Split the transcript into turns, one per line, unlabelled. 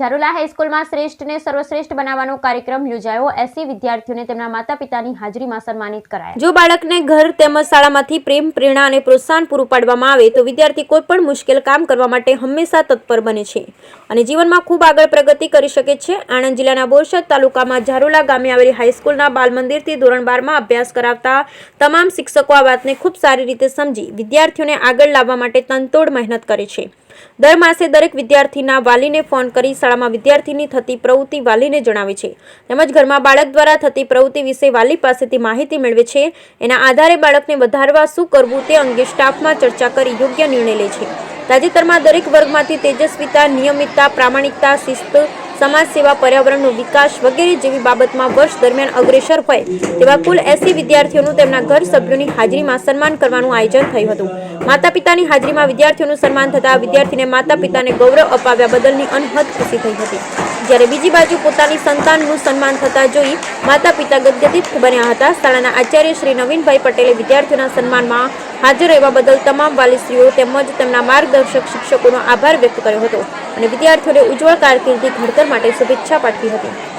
ઝારુલા હાઈસ્કૂલમાં શ્રેષ્ઠને સર્વશ્રેષ્ઠ બનાવવાનો કાર્યક્રમ યોજાયો. એસી વિદ્યાર્થીઓને તેમના માતા પિતાની હાજરીમાં સન્માનિત કરાયા. જો બાળકને ઘર તેમજ શાળામાંથી પ્રેમ, પ્રેરણા અને પ્રોત્સાહન પૂરું પાડવામાં આવે તો વિદ્યાર્થી કોઈ પણ મુશ્કેલ કામ કરવા માટે હંમેશા તત્પર બને છે અને જીવનમાં ખૂબ આગળ પ્રગતિ કરી શકે છે. આણંદ જિલ્લાના બોરસદ તાલુકામાં ઝારુલા ગામે આવેલી હાઈસ્કૂલના બાલ મંદિરથી ધોરણ બારમાં અભ્યાસ કરાવતા તમામ શિક્ષકો આ વાતને ખૂબ સારી રીતે સમજી વિદ્યાર્થીઓને આગળ લાવવા માટે તનતોડ મહેનત કરે છે. દર માસે દરેક વિદ્યાર્થીના વાલીને ફોન કરી શાળામાં વિદ્યાર્થીની થતી પ્રવૃત્તિ વાલીને જણાવે છે. તેમજ ઘરમાં બાળક દ્વારા થતી પ્રવૃત્તિ વિશે વાલી પાસેથી માહિતી મેળવે છે. એના આધારે બાળકને વધારવા શું કરવું તે અંગે સ્ટાફમાં ચર્ચા કરી યોગ્ય નિર્ણય લે છે. તાજેતરમાં દરેક વર્ગમાંથી તેજસ્વીતા, નિયમિતતા, પ્રામાણિકતા, શિસ્ત સમાજ સેવા પર્યાવરણનો વિકાસ વગેરે જેવી બાબતમાં વર્ષ દરમિયાન અગ્રેસર હોય તેવા કુલ એસી વિદ્યાર્થીઓનું તેમના ઘર સભ્યોની હાજરીમાં સન્માન કરવાનું આયોજન થયું હતું. માતા પિતાની હાજરીમાં વિદ્યાર્થીઓનું સન્માન થતાં વિદ્યાર્થીને માતા પિતાને ગૌરવ અપાવ્યા બદલની અનહદ ખુશી થઈ હતી. જ્યારે બીજી બાજુ પોતાની સંતાનનું સન્માન થતાં જોઈ માતા પિતા ગદગદિત બન્યા હતા. શાળાના આચાર્ય શ્રી નવીનભાઈ પટેલે વિદ્યાર્થીઓના સન્માનમાં હાજર રહેવા બદલ તમામ વાલીશ્રીઓ તેમજ તેમના માર્ગદર્શક શિક્ષકોનો આભાર વ્યક્ત કર્યો હતો. અને વિદ્યાર્થીઓને ઉજ્જવળ કારકિર્દી ઘડતર માટે શુભેચ્છા પાઠવી હતી.